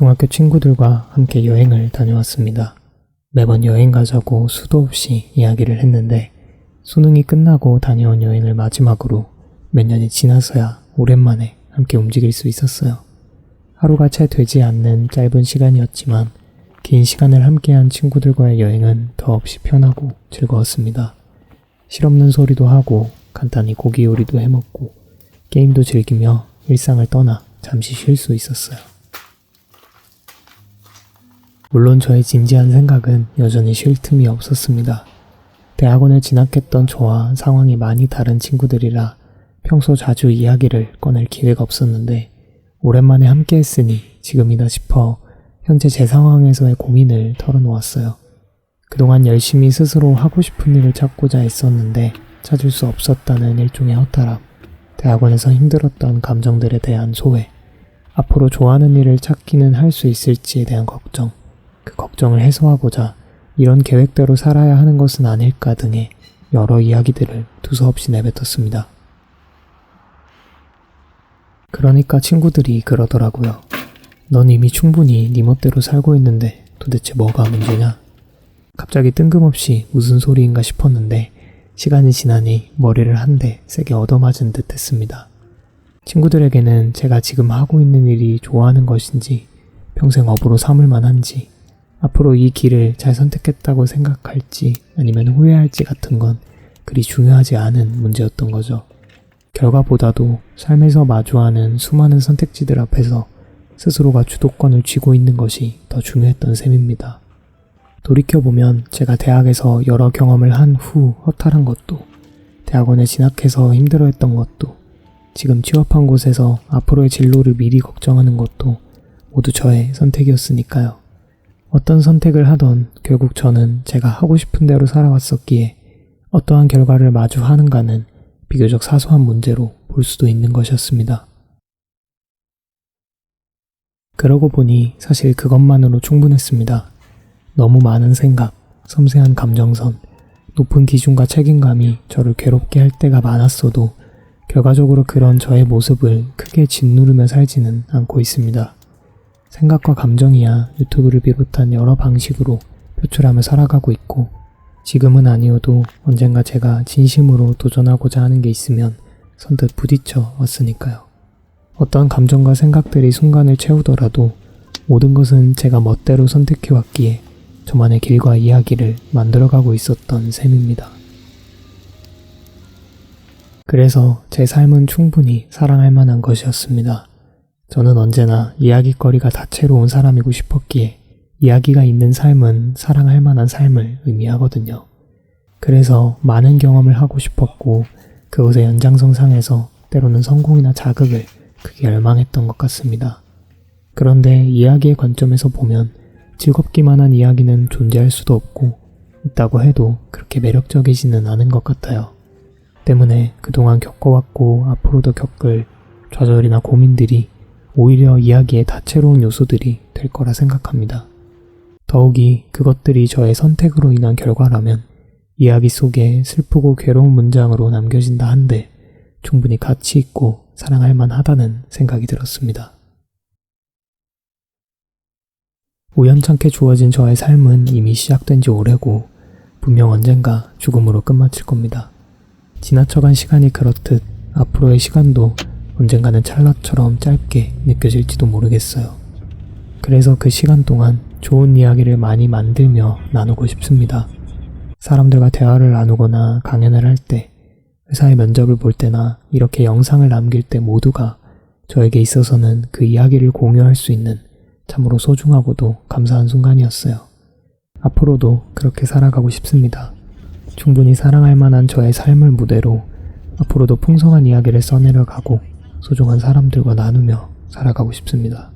중학교 친구들과 함께 여행을 다녀왔습니다. 매번 여행 가자고 수도 없이 이야기를 했는데 수능이 끝나고 다녀온 여행을 마지막으로 몇 년이 지나서야 오랜만에 함께 움직일 수 있었어요. 하루가 채 되지 않는 짧은 시간이었지만 긴 시간을 함께한 친구들과의 여행은 더없이 편하고 즐거웠습니다. 실없는 소리도 하고 간단히 고기 요리도 해먹고 게임도 즐기며 일상을 떠나 잠시 쉴 수 있었어요. 물론 저의 진지한 생각은 여전히 쉴 틈이 없었습니다. 대학원을 진학했던 저와 상황이 많이 다른 친구들이라 평소 자주 이야기를 꺼낼 기회가 없었는데 오랜만에 함께 했으니 지금이다 싶어 현재 제 상황에서의 고민을 털어놓았어요. 그동안 열심히 스스로 하고 싶은 일을 찾고자 애썼는데 찾을 수 없었다는 일종의 허탈함, 대학원에서 힘들었던 감정들에 대한 소외, 앞으로 좋아하는 일을 찾기는 할 수 있을지에 대한 걱정, 그 걱정을 해소하고자 이런 계획대로 살아야 하는 것은 아닐까 등의 여러 이야기들을 두서없이 내뱉었습니다. 그러니까 친구들이 그러더라고요. 넌 이미 충분히 네 멋대로 살고 있는데 도대체 뭐가 문제냐? 갑자기 뜬금없이 무슨 소리인가 싶었는데 시간이 지나니 머리를 한 대 세게 얻어맞은 듯 했습니다. 친구들에게는 제가 지금 하고 있는 일이 좋아하는 것인지 평생 업으로 삼을 만한지 앞으로 이 길을 잘 선택했다고 생각할지 아니면 후회할지 같은 건 그리 중요하지 않은 문제였던 거죠. 결과보다도 삶에서 마주하는 수많은 선택지들 앞에서 스스로가 주도권을 쥐고 있는 것이 더 중요했던 셈입니다. 돌이켜보면 제가 대학에서 여러 경험을 한 후 허탈한 것도, 대학원에 진학해서 힘들어했던 것도, 지금 취업한 곳에서 앞으로의 진로를 미리 걱정하는 것도 모두 저의 선택이었으니까요. 어떤 선택을 하던 결국 저는 제가 하고 싶은 대로 살아왔었기에 어떠한 결과를 마주하는가는 비교적 사소한 문제로 볼 수도 있는 것이었습니다. 그러고 보니 사실 그것만으로 충분했습니다. 너무 많은 생각, 섬세한 감정선, 높은 기준과 책임감이 저를 괴롭게 할 때가 많았어도 결과적으로 그런 저의 모습을 크게 짓누르며 살지는 않고 있습니다. 생각과 감정이야 유튜브를 비롯한 여러 방식으로 표출하며 살아가고 있고 지금은 아니어도 언젠가 제가 진심으로 도전하고자 하는 게 있으면 선뜻 부딪혀 왔으니까요. 어떤 감정과 생각들이 순간을 채우더라도 모든 것은 제가 멋대로 선택해 왔기에 저만의 길과 이야기를 만들어가고 있었던 셈입니다. 그래서 제 삶은 충분히 사랑할 만한 것이었습니다. 저는 언제나 이야기거리가 다채로운 사람이고 싶었기에 이야기가 있는 삶은 사랑할 만한 삶을 의미하거든요. 그래서 많은 경험을 하고 싶었고 그것의 연장선상에서 때로는 성공이나 자극을 크게 열망했던 것 같습니다. 그런데 이야기의 관점에서 보면 즐겁기만 한 이야기는 존재할 수도 없고 있다고 해도 그렇게 매력적이지는 않은 것 같아요. 때문에 그동안 겪어왔고 앞으로도 겪을 좌절이나 고민들이 오히려 이야기의 다채로운 요소들이 될 거라 생각합니다. 더욱이 그것들이 저의 선택으로 인한 결과라면 이야기 속에 슬프고 괴로운 문장으로 남겨진다 한데 충분히 가치 있고 사랑할 만하다는 생각이 들었습니다. 우연찮게 주어진 저의 삶은 이미 시작된 지 오래고 분명 언젠가 죽음으로 끝마칠 겁니다. 지나쳐간 시간이 그렇듯 앞으로의 시간도 언젠가는 찰나처럼 짧게 느껴질지도 모르겠어요. 그래서 그 시간 동안 좋은 이야기를 많이 만들며 나누고 싶습니다. 사람들과 대화를 나누거나 강연을 할 때, 회사의 면접을 볼 때나 이렇게 영상을 남길 때 모두가 저에게 있어서는 그 이야기를 공유할 수 있는 참으로 소중하고도 감사한 순간이었어요. 앞으로도 그렇게 살아가고 싶습니다. 충분히 사랑할 만한 저의 삶을 무대로 앞으로도 풍성한 이야기를 써내려 가고 소중한 사람들과 나누며 살아가고 싶습니다.